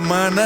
मन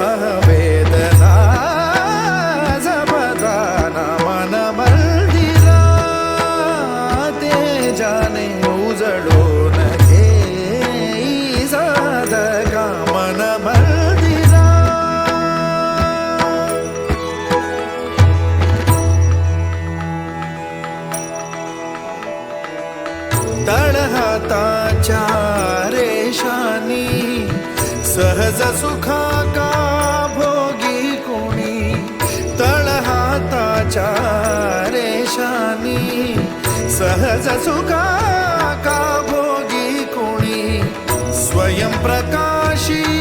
सहवेदना जपदाना मन मंदिरा ते जाने उजळून घे साधका मन मंदिरा तळहाताच्या रेषानी सहज सुखा कोणी सहज सुखा का भोगी कोणी स्वयं प्रकाशी